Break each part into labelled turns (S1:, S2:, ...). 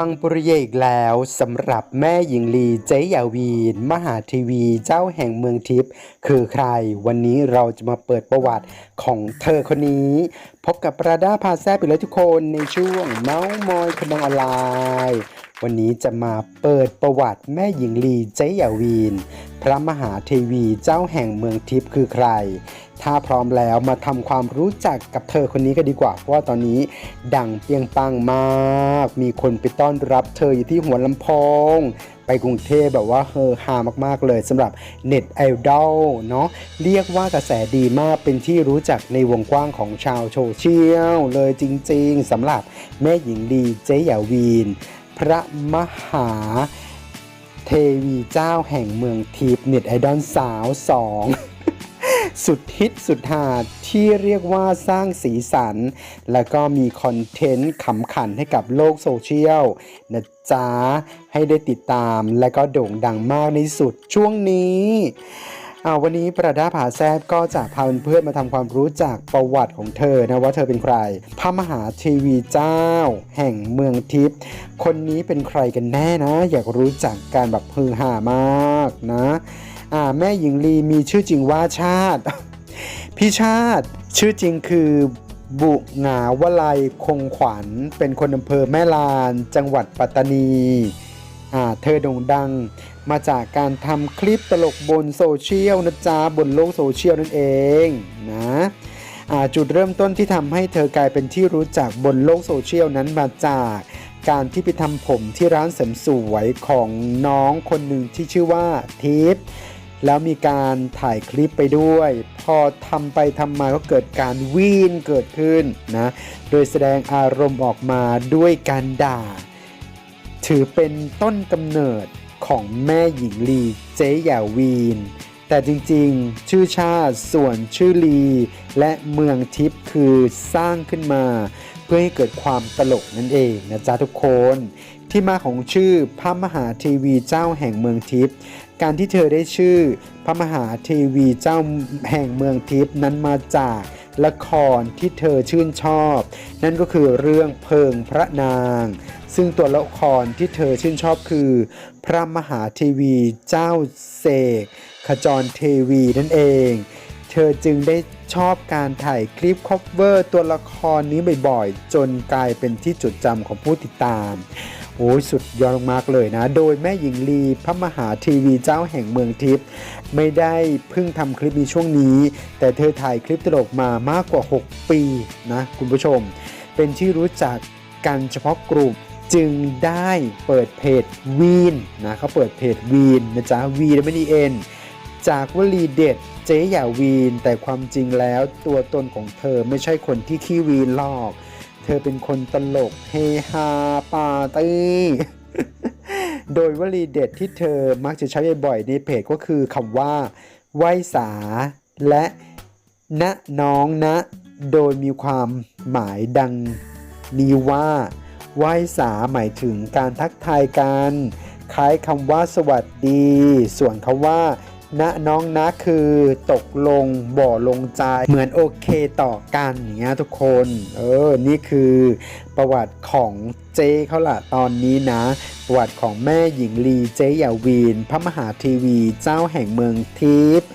S1: ปังปุริเยอีกแล้วสำหรับแม่หญิงลีเจ๊ยาวีน มหาทีวีเจ้าแห่งเมืองทิพย์คือใคร วันนี้เราจะมาเปิดประวัติของเธอคนนี้ พบกับประดาพาแซ่บไปเลยทุกคนในช่วงเมาส์มอยคนดังออนไลน์ วันนี้จะมาเปิดประวัติแม่หญิงลีเจ๊ยาวีน พระมหาเทวีเจ้าแห่งเมืองทิพย์คือใคร ถ้าพร้อมแล้วมาทำความรู้จักกับเธอคนนี้กันดีกว่า เพราะว่าตอนนี้ดังเปียงปังมาก มีคนไปต้อนรับเธออยู่ที่หัวลำโพงไปกรุงเทพแบบว่าเฮอฮามากๆเลยสำหรับเน็ตไอดอลเนาะเรียกว่ากระแสดีมากเป็นที่รู้จักในวงกว้างของชาวโซเชียลเลยจริงๆสำหรับแม่หญิงดีเจยาวีน พระมหาเทวีเจ้าแห่งเมืองทิพย์เน็ตไอดอลสาวสองสุดฮิตสุดหาที่เรียกว่าสร้างสีสัน แล้วก็มีคอนเทนต์ขำขันให้กับโลกโซเชียลนะจ๊ะให้ได้ติดตามและก็โด่งดังมากในสุดช่วงนี้ วันนี้ประดาผาแซบก็จะพาเพื่อนมาทำความรู้จักประวัติของเธอนะว่าเธอเป็นใคร พระมหาเทวีเจ้า แห่งเมืองทิพย์คนนี้เป็นใครกันแน่นะ อยากรู้จักการแบบฮือฮามากนะอ่าแม่หญิงลีมีชื่อจริงว่าชาติ พี่ชาติชื่อจริงคือบุหงาวลัยคงขวัญ เป็นคนอำเภอแม่ลาน จังหวัดปัตตานี เธอโด่งดังมาจากการทำคลิปตลกบนโซเชียลนะจ๊ะบนโลกโซเชียลนั่นเองนะจุดเริ่มต้นที่ทำให้เธอกลายเป็นที่รู้จักบนโลกโซเชียลนั้นมาจากการที่ไปทำผมที่ร้านเสริมสวยของน้องคนหนึ่งที่ชื่อว่าทิพย์แล้วมีการถ่ายคลิปไปด้วย พอทำไปทำมาก็เกิดการวีนเกิดขึ้นนะ โดยแสดงอารมณ์ออกมาด้วยการด่า ถือเป็นต้นกำเนิดของแม่หญิงลีเจ๊หยาวีน แต่จริงๆ ชื่อชาติส่วนชื่อลี และเมืองทิพย์คือสร้างขึ้นมา เพื่อให้เกิดความตลกนั่นเองนะจ๊ะทุกคน ที่มาของชื่อพระมหาเทวีเจ้าแห่งเมืองทิพย์การที่เธอได้ชื่อพระมหาเทวีเจ้าแห่งเมืองทิพย์นั้นมาจากละครที่เธอชื่นชอบ นั่นก็คือเรื่องเพิงพระนาง ซึ่งตัวละครที่เธอชื่นชอบคือ พระมหาเทวีเจ้าเสกขจรเทวีนั่นเอง เธอจึงได้ชอบการถ่ายคลิปคอฟเวอร์ตัวละครนี้บ่อยๆ จนกลายเป็นที่จดจำของผู้ติดตามโอ้ยสุดยอดมากเลยนะ โดยแม่หญิงลีพระมหาทีวีเจ้าแห่งเมืองทิพย์ไม่ได้เพิ่งทำคลิปในช่วงนี้ แต่เธอถ่ายคลิปตลกมามากกว่า 6 ปีนะคุณผู้ชม เป็นที่รู้จักกันเฉพาะกลุ่ม จึงได้เปิดเพจวีนนะเขาเปิดเพจวีนนะจ๊ะวีนไม่ดีเอ็นจากวลีเด็ดเจ๊อย่าวีน แต่ความจริงแล้วตัวตนของเธอไม่ใช่คนที่ขี้วีนหรอก เธอเป็นคนตลกเฮฮาปาร์ตี้โดยวลีเด็ดที่เธอมักจะใช้บ่อยในเพจก็คือคำว่าไหวสา และณน้องนะ โดยมีความหมายดังนี้ว่า ไหว้สาหมายถึงการทักทายกัน คล้ายคำว่าสวัสดี ส่วนคำว่าณน้องนะคือตกลงบ่อลงใจ เหมือนโอเคต่อกันอย่างเงี้ยทุกคน เออ นี่คือประวัติของเจ๊เขาละตอนนี้นะ ประวัติของแม่หญิงลีเจ๊ยาวีน พระมหาทีวีเจ้าแห่งเมืองทิพย์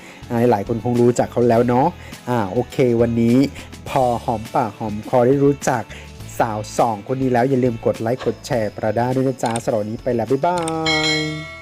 S1: หลายคนคงรู้จักเขาแล้วเนาะอ่าโอเควันนี้ พอหอมปากหอมคอได้รู้จัก สาวสองคนนี้แล้วอย่าลืมกดไลค์กดแชร์ประดาด้วยนะจ๊ะสำหรับวันนี้ไปแล้วบ๊ายบาย